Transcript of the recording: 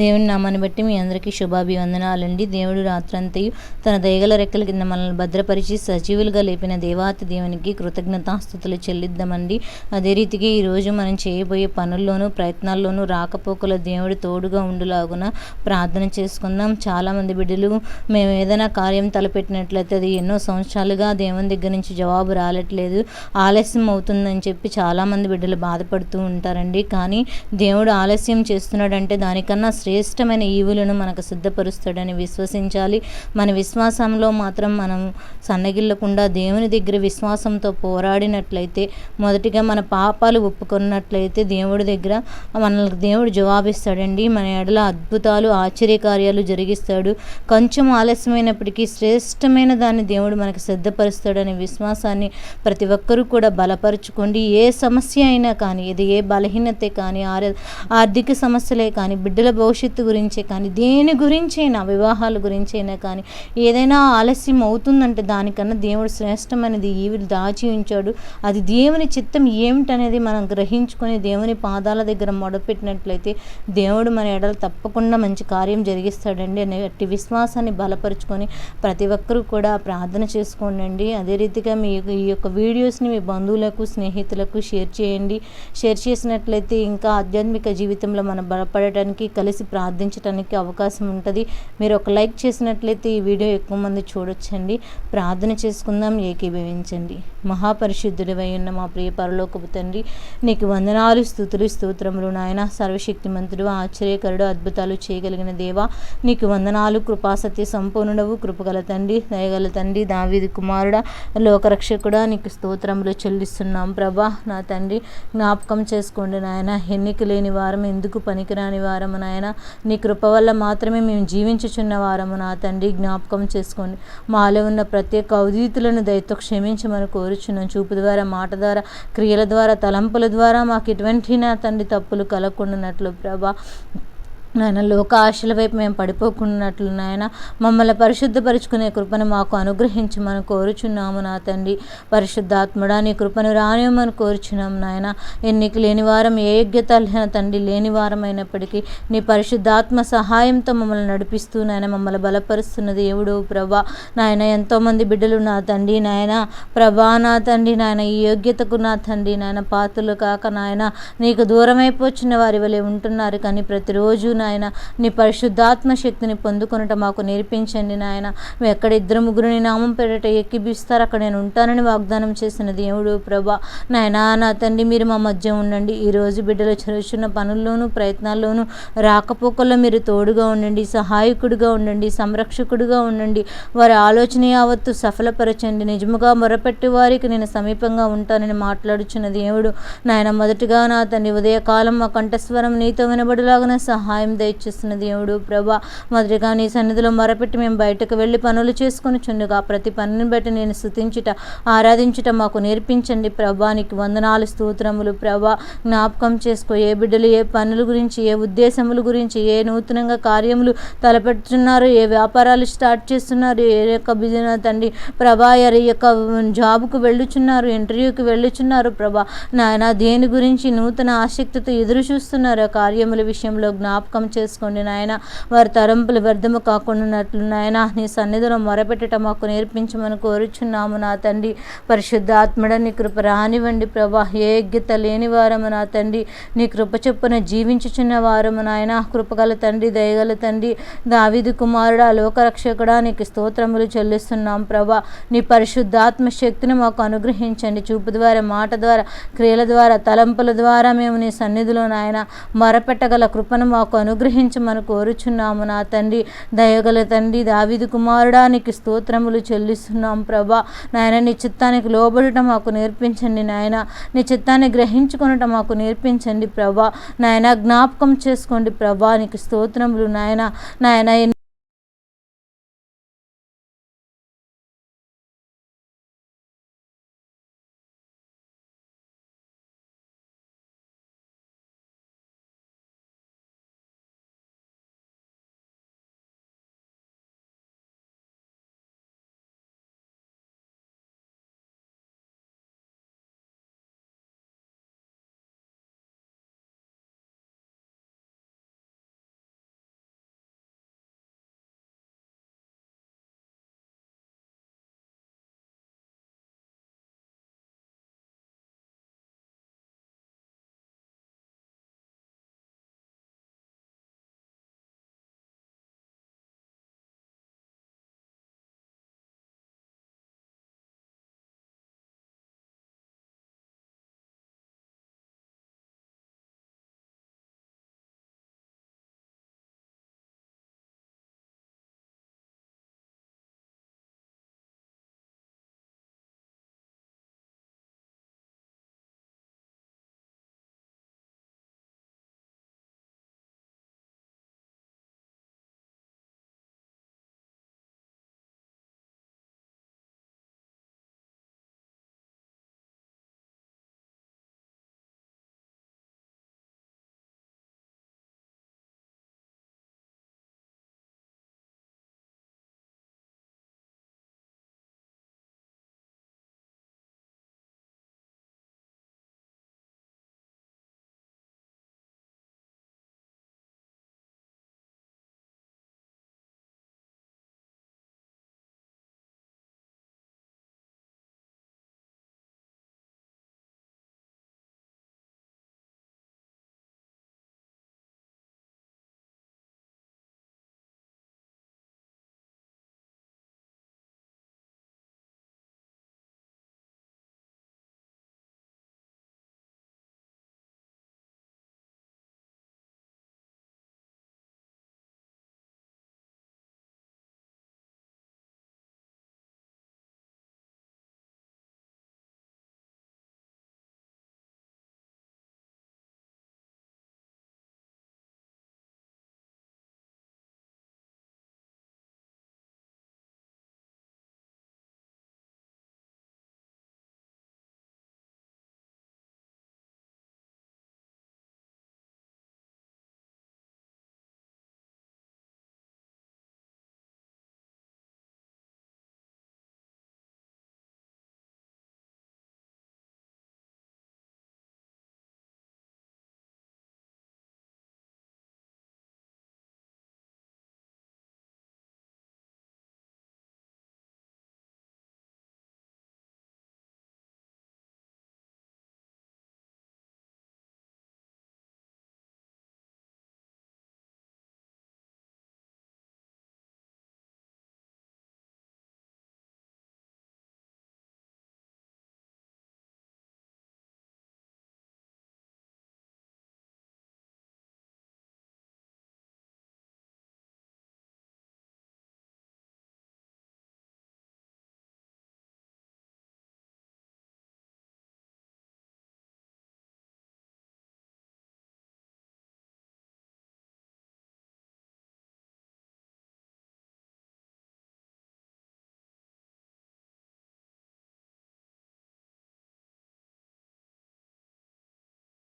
దేవుని నామాన్ని బట్టి మీ అందరికీ శుభాభివందనాలండి. దేవుడు రాత్రంతయు తన దయగల రెక్కల కింద మనల్ని భద్రపరిచి సజీవులుగా లేపిన దేవాతి దేవునికి కృతజ్ఞతాస్థుతులు చెల్లిద్దామండి. అదే రీతిగా ఈరోజు మనం చేయబోయే పనుల్లోనూ ప్రయత్నాల్లోనూ రాకపోకల దేవుడు తోడుగా ఉండులాగున ప్రార్థన చేసుకుందాం. చాలామంది బిడ్డలు మేము ఏదైనా కార్యం తలపెట్టినట్లయితే అది ఎన్నో సంవత్సరాలుగా దేవుని దగ్గర నుంచి జవాబు రాలట్లేదు. ఆలస్యం అవుతుందని చెప్పి చాలామంది బిడ్డలు బాధపడుతూ ఉంటారండి. కానీ దేవుడు ఆలస్యం చేస్తున్నాడంటే దానికన్నా శ్రేష్టమైన ఈవులను మనకు సిద్ధపరుస్తాడని విశ్వసించాలి. మన విశ్వాసంలో మాత్రం మనం సన్నగిల్లకుండా దేవుని దగ్గర విశ్వాసంతో పోరాడినట్లయితే మొదటిగా మన పాపాలు ఒప్పుకున్నట్లయితే దేవుడి దగ్గర మనల్ని దేవుడు జవాబిస్తాడండి. మన ఎడల అద్భుతాలు ఆశ్చర్యకార్యాలు జరిగిస్తాడు. కొంచెం ఆలస్యమైనప్పటికీ శ్రేష్టమైన దాన్ని దేవుడు మనకు సిద్ధపరుస్తాడనే విశ్వాసాన్ని ప్రతి ఒక్కరూ కూడా బలపరుచుకోండి. ఏ సమస్య అయినా కానీ ఇది ఏ బలహీనతే కానీ ఆర్థిక సమస్యలే కానీ బిడ్డల భవిష్యత్తు గురించే కానీ దేని గురించైనా వివాహాల గురించైనా కానీ ఏదైనా ఆలస్యం అవుతుందంటే దానికన్నా దేవుడు శ్రేష్టమైనది ఈవిడు దాచి ఉంచాడు. అది దేవుని చిత్తం ఏమిటనేది మనం గ్రహించుకొని దేవుని పాదాల దగ్గర మొదలుపెట్టినట్లయితే దేవుడు మన ఎడలు తప్పకుండా మంచి కార్యం జరిగిస్తాడండి అనే విశ్వాసాన్ని బలపరుచుకొని ప్రతి ఒక్కరూ కూడా ప్రార్థన చేసుకోండి అదే రీతిగా మీ ఈ యొక్క వీడియోస్ని మీ బంధువులకు స్నేహితులకు షేర్ చేయండి. షేర్ చేసినట్లయితే ఇంకా ఆధ్యాత్మిక జీవితంలో మనం బలపడటానికి కలిసి ప్రార్థించడానికి అవకాశం ఉంటుంది. మీరు ఒక లైక్ చేసినట్లయితే ఈ వీడియో ఎక్కువ మంది చూడొచ్చండి. ప్రార్థన చేసుకుందాం ఏకీభవించండి. మహాపరిశుద్ధుడివై ఉన్న మా ప్రియ పరలోకపు తండ్రి నీకు వందనాలు స్థుతులు స్తోత్రములు నాయన. సర్వశక్తిమంతుడు ఆశ్చర్యకరుడు అద్భుతాలు చేయగలిగిన దేవా నీకు వందనాలు. కృపాసత్య సంపూర్ణుడవు. కృపగల తండ్రి దయగల తండ్రి దావీది కుమారుడా లోకరక్షకుడా నీకు స్తోత్రములు చెల్లిస్తున్నాం ప్రభా. నా తండ్రి జ్ఞాపకం చేసుకోండి నాయన. ఎన్నిక లేని వారం ఎందుకు పనికిరాని వారం నాయన. నీ కృప వల్ల మాత్రమే మేము జీవించుచున్న వారము నా తండ్రి జ్ఞాపకం చేసుకోండి. మాలో ఉన్న ప్రత్యేక అవధీతులను దయతో క్షమించమని కోరుచున్నాం. చూపు ద్వారా మాట ద్వారా క్రియల ద్వారా తలంపుల ద్వారా మాకు ఎటువంటి నా తండ్రి తప్పులు కలగకుండానట్లు ప్రభా నాయన లోక ఆశల వైపు మేము పడిపోకున్నట్లు నాయన మమ్మల్ని పరిశుద్ధపరుచుకునే కృపను మాకు అనుగ్రహించమని కోరుచున్నాము నా తండ్రి. పరిశుద్ధాత్ముడా నీ కృపను రానివ్వమని కోరుచున్నాము నాయన. ఎన్నికి లేని వారం ఏ యోగ్యత లేని తండ్రి లేని వారం అయినప్పటికీ నీ పరిశుద్ధాత్మ సహాయంతో మమ్మల్ని నడిపిస్తూ నాయన మమ్మల్ని బలపరుస్తున్న దేవుడు ప్రభా. నాయన ఎంతోమంది బిడ్డలు నా తండ్రి నాయన. ప్రభా నా తండ్రి నాయన ఈ యోగ్యతకు నా తండ్రి నాయన పాత్రలు కాక నాయన నీకు దూరమైపోచిన వారి వలె ఉంటున్నారు. కానీ ప్రతిరోజు నా నాయన. నీ పరిశుద్ధాత్మ శక్తిని పొందుకొనట మాకు నేర్పించండి నాయన. ఎక్కడ ఇద్దరు ముగ్గురిని నామం పెరట ఎక్కిపిస్తారు అక్కడ నేను ఉంటానని వాగ్దానం చేసిన దేవుడు ప్రభా. నాయన నా తండ్రి మీరు మా మధ్య ఉండండి. ఈరోజు బిడ్డలు చదువుతున్న పనుల్లోనూ ప్రయత్నాల్లోనూ రాకపోకల్లో మీరు తోడుగా ఉండండి సహాయకుడిగా ఉండండి సంరక్షకుడిగా ఉండండి. వారి ఆలోచన యావత్తు సఫలపరచండి. నిజముగా మొరపెట్టి వారికి నేను సమీపంగా ఉంటానని మాట్లాడుచున్న దేవుడు. నాయన మొదటిగా నా తండ్రి ఉదయకాలం మా కంఠస్వరం నీతో వినబడిలాగిన సహాయం దయచేస్తున్న దేవుడు ప్రభా మొదటిగా నీ సన్నిధిలో మొరపెట్టి మేము బయటకు వెళ్ళి పనులు చేసుకుని చుండగా ప్రతి పనిని బట్టి నేను స్థుతించుట ఆరాధించుట మాకు నేర్పించండి ప్రభానికి వందనాలు స్తోత్రములు ప్రభా. జ్ఞాపకం చేసుకో ఏ బిడ్డలు ఏ పనుల గురించి ఏ ఉద్దేశముల గురించి ఏ నూతనంగా కార్యములు తలపెడుతున్నారు ఏ వ్యాపారాలు స్టార్ట్ చేస్తున్నారు ఏ యొక్క బిజినెస్ తండ్రి ప్రభా ఈ యొక్క జాబ్కు వెళ్ళుచున్నారు ఇంటర్వ్యూకి వెళ్ళుచున్నారు ప్రభా. నాయన దేని గురించి నూతన ఆసక్తితో ఎదురు చూస్తున్నారు కార్యముల విషయంలో జ్ఞాపకం చేసుకోండి నాయన. వారి తరంపులు వ్యర్థము కాకుండానట్లు నాయన. నీ సన్నిధిలో మొరపెట్టడం మాకు నేర్పించమని కోరుచున్నాము నా తండ్రి. పరిశుద్ధాత్మడ నీ కృప రానివ్వండి ప్రభా. ఏ యోగ్యత లేని వారము నా తండ్రి. నీ కృప చొప్పున జీవించుచున్న వారము నాయన. కృపగల తండ్రి దయగల తండ్రి. దావిది కుమారుడా లోకరక్షకుడా నీకు స్తోత్రములు చెల్లిస్తున్నాం ప్రభా. నీ పరిశుద్ధాత్మ శక్తిని మాకు అనుగ్రహించండి. చూపు ద్వారా మాట ద్వారా క్రియల ద్వారా తలంపుల ద్వారా మేము నీ సన్నిధిలో నాయన మొరపెట్టగల కృపను మాకు అనుగ్రహించమని కోరుచున్నాము నా తండ్రి. దయగల తండ్రి దావిది కుమారుడానికి స్తోత్రములు చెల్లిస్తున్నాం ప్రభా. నాయన నీ చిత్తానికి లోబడటం మాకు నేర్పించండి నాయన. నీ చిత్తాన్ని గ్రహించుకునటం మాకు నేర్పించండి ప్రభా. నాయన జ్ఞాపకం చేసుకోండి ప్రభా. నీకు స్తోత్రములు నాయన. నాయన